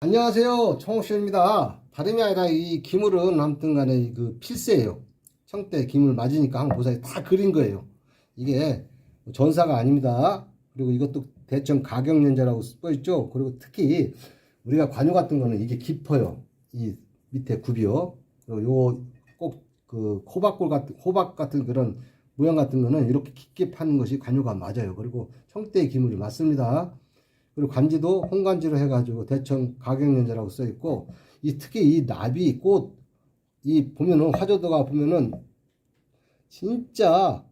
안녕하세요. 청옥씨입니다. 다름이 아니라 이 기물은 아무튼 간에 그 필세예요. 청대 기물 맞으니까 한번 보세요. 다 그린 거예요. 이게 전사가 아닙니다. 그리고 이것도 대청 가격연자라고 써있죠. 그리고 특히 우리가 관유 같은 거는 이게 깊어요. 이 밑에 굽이요. 그리고 요거 꼭그 호박골 같은 호박 같은 그런 모양 같은 거는 이렇게 깊게 파는 것이 관유가 맞아요. 그리고 청대 기물이 맞습니다. 그리고 관지도 홍관지로 해가지고 대청 가격연자라고 써 있고 이 특히 이 나비 꽃 이 보면은 화조도가 보면은 진짜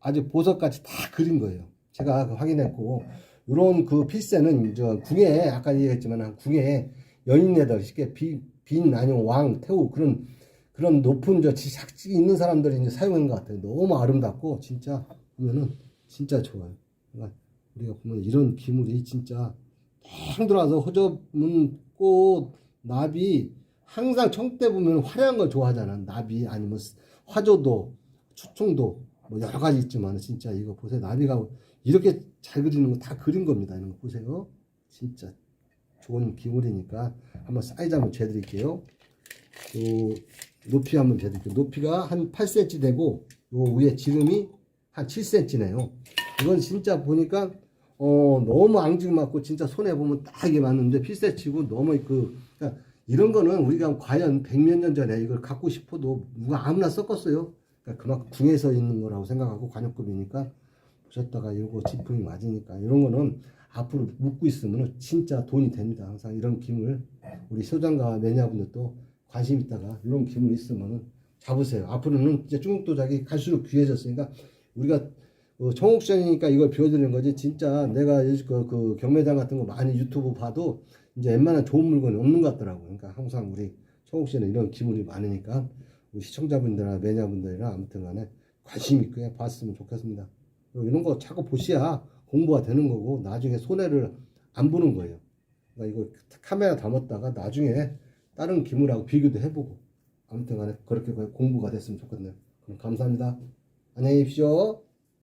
아주 보석같이 다 그린 거예요. 제가 그 확인했고 이런 그 필세는 저 궁에 아까 얘기했지만 궁에 연인네들 쉽게 비, 빈 아니면 왕 태우 그런 그런 높은 저 지삭지 있는 사람들이 이제 사용하는 것 같아요. 너무 아름답고 진짜 보면은 진짜 좋아요. 우리가 보면 이런 기물이 진짜 땡 들어와서 호접문 꽃 나비 항상 청대 보면 화려한 걸 좋아하잖아. 나비 아니면 화조도 추총도 뭐 여러 가지 있지만 진짜 이거 보세요. 나비가 이렇게 잘 그리는 거 다 그린 겁니다. 이런 거 보세요. 진짜 좋은 기물이니까 한번 사이즈 한번 재드릴게요. 요 높이 한번 재드릴게요. 높이가 한 8cm 되고 요 위에 지름이 한 7cm네요. 이건 진짜 보니까 어 너무 앙증 맞고 진짜 손에 보면 딱 이게 맞는데 필세 치고 너무 그 그러니까 이런 거는 우리가 과연 백몇 년 전에 이걸 갖고 싶어도 누가 아무나 썼겠어요. 그러니까 그만큼 궁에서 있는 거라고 생각하고 관역급이니까 보셨다가 이거 지풍이 맞으니까 이런 거는 앞으로 묻고 있으면 진짜 돈이 됩니다. 항상 이런 기물 우리 소장과 매니아분들도 관심 있다가 이런 기물 있으면 잡으세요. 앞으로는 이제 중국 도자기 갈수록 귀해졌으니까 우리가 어, 청옥션이니까 이걸 비워드리는 거지 진짜 내가 그, 그 경매장 같은 거 많이 유튜브 봐도 이제 웬만한 좋은 물건이 없는 것 같더라고. 그러니까 항상 우리 청옥션은 이런 기물이 많으니까 우리 시청자분들이나 매니아분들이나 아무튼 간에 관심 있게 봤으면 좋겠습니다. 이런 거 자꾸 보셔야 공부가 되는 거고 나중에 손해를 안 보는 거예요. 그러니까 이거 카메라 담았다가 나중에 다른 기물하고 비교도 해보고 아무튼 간에 그렇게 공부가 됐으면 좋겠네요. 그럼 감사합니다. 안녕히 계십시오.